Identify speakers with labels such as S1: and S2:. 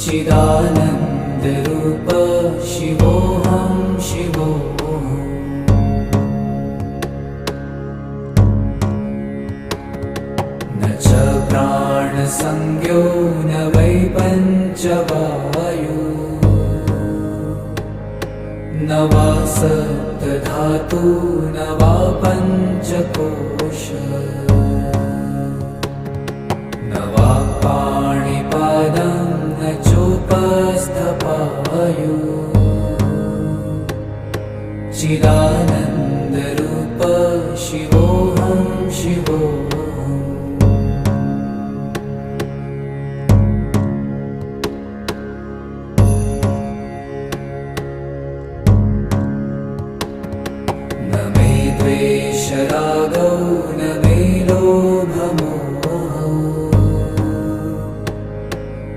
S1: चिदानन्दरूप शिवोऽहं शिवोऽहम् न च प्राणसंज्ञो न वै पञ्चवायु। न वा सप्तधातु न वा पञ्चकोश। न वा स्थपयु चिदानन्दरूप शिवो